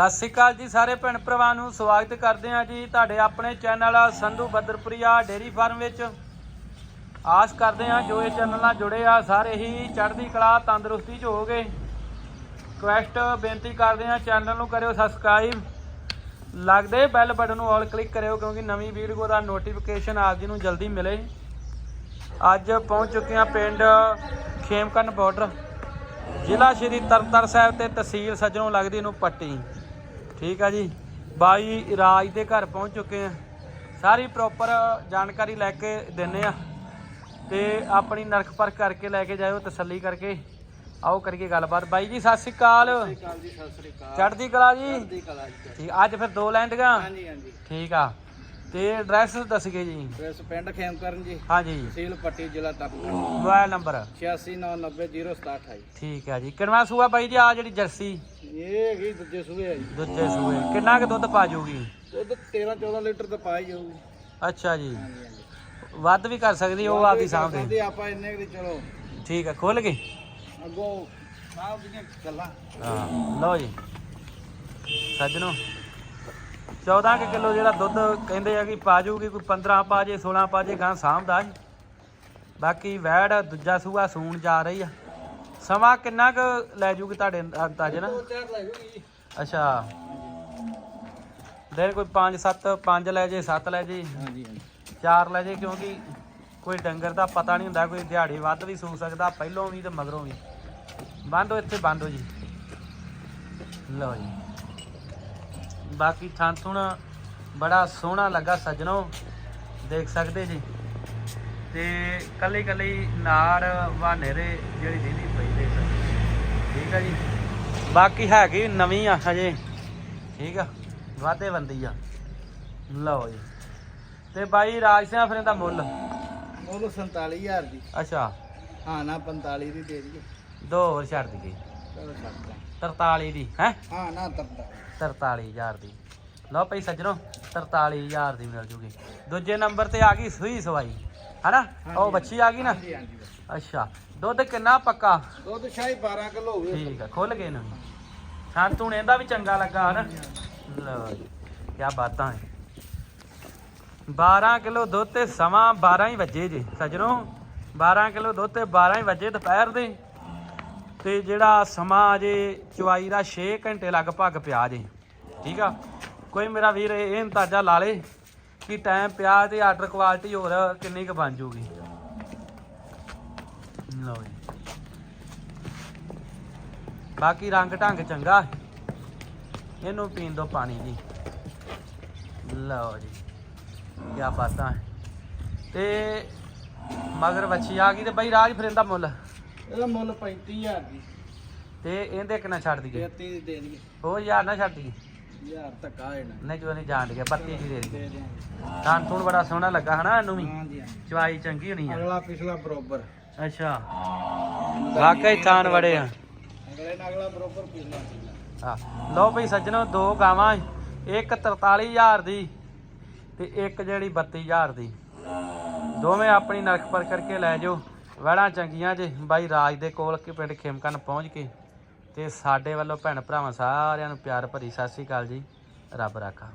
ਸਤਿ ਸ੍ਰੀ ਅਕਾਲ ਜੀ ਸਾਰੇ ਭੈਣ ਭਰਾਵਾਂ ਨੂੰ, ਸਵਾਗਤ ਕਰਦੇ ਹਾਂ ਜੀ ਤੁਹਾਡੇ ਆਪਣੇ channel Sandhu Badarpuria dairy farm ਵਿੱਚ। ਆਸ ਕਰਦੇ ਹਾਂ ਜੋ ਇਹ ਚੈਨਲ ਨਾਲ ਜੁੜੇ ਆ, ਸਾਰੇ ਹੀ ਚੜ੍ਹਦੀ ਕਲਾ, ਤੰਦਰੁਸਤੀ 'ਚ ਹੋਗੇ ਰਿਕੁਐਸਟ, ਬੇਨਤੀ ਕਰਦੇ ਹਾਂ ਚੈਨਲ ਨੂੰ ਕਰਿਓ ਸਬਸਕ੍ਰਾਈਬ। ਲੱਗਦੇ ਬੈਲ ਬਟਨ ਨੂੰ ਆਲ ਕਲਿੱਕ ਕਰਿਓ ਕਿਉਂਕਿ ਨਵੀਂ ਵੀਡੀਓ ਦਾ ਨੋਟੀਫਿਕੇਸ਼ਨ ਆਪ ਜੀ ਨੂੰ ਜਲਦੀ ਮਿਲੇ। ਅੱਜ ਪਹੁੰਚ ਚੁੱਕੇ ਹਾਂ ਪਿੰਡ ਖੇਮਕਰਨ ਬਾਰਡਰ। ਜ਼ਿਲ੍ਹਾ ਸ਼੍ਰੀ ਤਰਨਤਾਰਨ ਸਾਹਿਬ ਤੇ ਤਹਿਸੀਲ ਸੱਜਣੋਂ ਲੱਗਦੀ ਨੂੰ ਪੱਟੀ। ਠੀਕ ਆ ਜੀ। ਬਾਈ ਰਾਜ ਦੇ ਘਰ ਪਹੁੰਚ ਚੁੱਕੇ ਆ। ਸਾਰੀ ਪ੍ਰੋਪਰ ਜਾਣਕਾਰੀ ਲੈ ਕੇ ਦਿੰਨੇ ਆ। ਤੇ ਆਪਣੀ ਨਰਖ ਪਰਖ ਕਰਕੇ ਲੈ ਕੇ ਜਾਇਓ ਤਸੱਲੀ ਕਰਕੇ। ਆਓ ਕਰੀਏ ਗੱਲਬਾਤ। ਬਾਈ ਜੀ ਸਤਿ ਸ਼੍ਰੀ ਅਕਾਲ। ਕਾਲ ਜੀ ਸਤਿ ਸ੍ਰੀ ਅਕਾਲ। ਚੜ੍ਹਦੀ ਕਲਾ ਜੀ? ਦੀ ਕਲਾ ਜੀ ਠੀਕ ਅੱਜ ਫਿਰ ਦੋ ਲੈਂਦੀਆਂ ਹਾਂਜੀ ਹਾਂਜੀ। ਠੀਕ ਆ। ਤੇ ਐਡਰੈਸ ਦੱਸਗੇ ਜੀ। ਇਸ ਪਿੰਡ ਖੇਮਕਰਨ ਜੀ। ਹਾਂਜੀ ਤਹਿਸੀਲ ਪੱਟੀ ਜ਼ਿਲ੍ਹਾ ਤਰਨਤਾਰਨ ਮੋਬਾਈਲ ਨੰਬਰ। 8699070728 ਠੀਕ ਆ ਜੀ। ਕਿੰਨਵਾਂ ਸੂਆ ਬਾਈ ਜੀ ਆ ਜਿਹੜੀ ਜਰਸੀ? ਇਹ ਹੈਗੀ ਦੂਜੇ ਸੂਏ ਆ ਜੀ। ਦੂਜੇ ਸੂਏ। ਕਿੰਨਾ ਕੁ ਦੁੱਧ ਪਾ ਜੂਗੀ? ਦੁੱਧ 13 14 ਲੀਟਰ ਤਾਂ ਪਾਈ ਜਾਊਗੀ। ਅੱਛਾ ਜੀ। ਵੱਧ ਵੀ ਕਰ ਸਕਦੀ ਉਹ ਆਪਦੀ ਸਾਹਮਣੇ ਆਪਾਂ ਇੰਨੇ ਕੁ ਦੀ ਚਲੋ। ਠੀਕ ਆ ਖੁੱਲ ਗਈ ਅੱਗੋਂ ਸਾਹਿਬ ਦੀਆਂ ਗੱਲਾਂ। ਹਾਂ ਲਓ ਜੀ। ਸੱਜਣੋ। 14 ਕਿ ਕਿਲੋ ਜਿਹੜਾ ਦੁੱਧ ਕਹਿੰਦੇ ਆ ਕਿ ਪਾ ਜੂਗੀ ਕੋਈ 15 ਪਾ ਜੇ 16 ਪਾ ਜੇ ਗਾਂ ਸਾਂਭਦਾ ਜੀ। ਬਾਕੀ ਵੈੜ ਦੂਜਾ ਸੂਆ ਸੂਣ ਜਾ ਰਹੀ ਆ। ਸਮਾਂ ਕਿੰਨਾ ਕੁ ਲੈ ਜੂਗੀ ਤੁਹਾਡੇ ਅੰਦਾਜ਼ੇ ਨਾਲ? ਅੱਛਾ। ਦੇ ਕੋਈ 5 7 5 ਲੈ ਜੇ 7 ਲੈ ਜੇ। ਹਾਂਜੀ ਹਾਂਜੀ। ਚਾਰ ਲੈ ਜੇ ਕਿਉਂਕਿ ਕੋਈ ਡੰਗਰ ਦਾ ਪਤਾ ਨਹੀਂ ਹੁੰਦਾ ਕੋਈ ਦਿਹਾੜੀ ਵੱਧ ਵੀ ਸੂ ਸਕਦਾ ਪਹਿਲੋਂ ਵੀ ਤੇ ਮਗਰੋਂ ਵੀ। ਬੰਦੋ ਇੱਥੇ ਬੰਦੋ ਜੀ। ਲਓ ਜੀ। ਬਾਕੀ ਥਾਂ ਥੁਣ ਬੜਾ ਸੋਹਣਾ ਲੱਗਾ ਸੱਜਣੋ। ਦੇਖ ਸਕਦੇ ਜੀ। ਤੇ ਕੱਲੀ ਕੱਲੀ ਨਾੜ ਵਾਨੇਰੇ ਜਿਹੜੀ ਦੀਦੀ ਪਈ ਦੇਖ ਸਕਦੇ ਠੀਕ ਆ ਜੀ। ਬਾਕੀ ਹੈਗੀ ਨਵੀਂ ਆ ਹਜੇ। ਠੀਕ ਆ। ਵਾਧੇ ਬੰਦੀ ਆ। ਲਓ ਜੀ। ਤੇ ਬਾਈ ਰਾਜ ਸਿੰਘ ਫਿਰ ਦਾ ਮੁੱਲ? ਮੁੱਲ 47000 ਦੀ। ਅੱਛਾ। ਹਾਂ ਨਾ 45 ਦੀ ਦੇ ਦਈਏ। ਦੋ ਹੋਰ ਛੱਡ ਦਈਏ। ਚਲੋ ਛੱਡ ਦਾਂ 43 ਦੀ ਹੈ? ਹਾਂ ਨਾ ਤਰਦਾ 43000 ਦੀ। ਲਓ ਭਾਈ ਸੱਜਣੋ 43000 ਦੀ ਮਿਲ ਜੂਗੀ। ਦੂਜੇ ਨੰਬਰ ਤੇ ਆ ਗਈ ਸੂਈ ਸਵਾਈ ਹਨਾ? ਉਹ ਬੱਚੀ ਆ ਗਈ ਨਾ? ਹਾਂਜੀ ਹਾਂਜੀ ਬਸ। ਅੱਛਾ ਦੁੱਧ ਕਿੰਨਾ ਪੱਕਾ? ਦੁੱਧ ਸ਼ਾਹੀ 12 ਕਿਲੋ ਹੋਵੇ ਠੀਕ ਆ ਖੁੱਲ ਗਏ ਨਾ। ਹਾਂ ਤੂੰ ਇਹਦਾ ਵੀ ਚੰਗਾ ਲੱਗਾ ਹਨਾ? ਲਓ ਜੀ ਕੀ ਬਾਤਾਂ ਹੈ 12 ਕਿਲੋ ਦੁੱਧ ਤੇ ਸਮਾਂ 12 ਹੀ ਵਜੇ ਜੇ ਸੱਜਣੋ। 12 ਕਿਲੋ ਦੁੱਧ ਤੇ 12 ਹੀ ਵਜੇ ਦੁਪਹਿਰ ਦੇ। ਤੇ ਜਿਹੜਾ ਸਮਾਂ ਅਜੇ ਚਵਾਈ ਦਾ 6 ਘੰਟੇ ਲਗਭਗ ਪਿਆ ਜੇ, ਠੀਕ ਆ? ਕੋਈ ਮੇਰਾ ਵੀਰ, ਇਹ ਅੰਦਾਜ਼ਾ ਲਾ ਲੇ ਕਿ ਟਾਈਮ ਪਿਆ ਤੇ ਆਰਡਰ ਕੁਆਲਿਟੀ ਹੋਰ ਕਿੰਨੀ ਕੁ ਬਣ ਜੂਗੀ। ਲਓ ਜੀ। ਬਾਕੀ ਰੰਗ ਢੰਗ ਚੰਗਾ। ਇਹਨੂੰ ਪੀਣ ਦੋ ਪਾਣੀ ਜੀ। ਲਓ ਜੀ। ਕੀ ਬਾਤਾਂ। ਹੈ ਤੇ ਮਗਰ ਵੱਛੀ ਆ ਗਈ ਤੇ ਬਈ ਰਾਜ ਫਰਿੰਦਾ ਮੁੱਲ। ਇਹਦਾ ਮੁੱਲ 35000 ਦੀ। ਤੇ ਇਹਦੇ ਕਿੰਨਾ ਛੱਡ ਦਈਏ? 33 ਦੀ ਦੇ ਦਈਏ ਯਾਰ ਨਾ ਛੱਡ ਦਈਏ? ਯਾਰ ਧੱਕਾ ਹੈ ਨਾ ਨਹੀਂ ਜੋ ਨਹੀਂ ਜਾਣ ਗਿਆ 32 ਦੀ ਦੇ ਦੇ ਤਾਂ ਥੋੜਾ ਬੜਾ ਸੋਹਣਾ ਲੱਗਾ ਹਨਾ ਇਹਨੂੰ ਵੀ? ਚਵਾਈ ਚੰਗੀ ਹੋਣੀ ਆ। ਅਗਲਾ ਪਿਛਲਾ ਬਰੋਬਰ। ਅੱਛਾ। ਵਾਕਈ ਥਾਨ ਵੜੇ ਆ। ਅਗਲੇ ਨਾਲ ਅਗਲਾ ਬਰੋਬਰ ਪਿਛਲਾ ਪਿਛਲਾ। ਆ ਲਓ ਭਈ ਸੱਜਣੋ ਦੋ ਗਾਵਾਂ ਇੱਕ 43000 ਦੀ ਤੇ ਇੱਕ ਜਿਹੜੀ 32000 ਦੀ। ਦੋਵੇਂ ਆਪਣੀ ਨਰਖ ਪਰ ਕਰਕੇ ਲੈ ਜਾਓ। ਵੜਾਂ ਚੰਗੀਆਂ ਜੇ। ਬਾਈ ਰਾਜ ਦੇ ਕੋਲ ਕਿ ਪਿੰਡ ਖੇਮਕਨ ਪਹੁੰਚ ਕੇ ਤੇ ਸਾਡੇ ਵੱਲੋਂ ਭੈਣ ਭਰਾਵਾਂ ਸਾਰਿਆਂ ਨੂੰ ਪਿਆਰ ਭਰੀ ਸਤਿ ਸ੍ਰੀ ਅਕਾਲ ਜੀ। ਰੱਬ ਰਾਖਾ।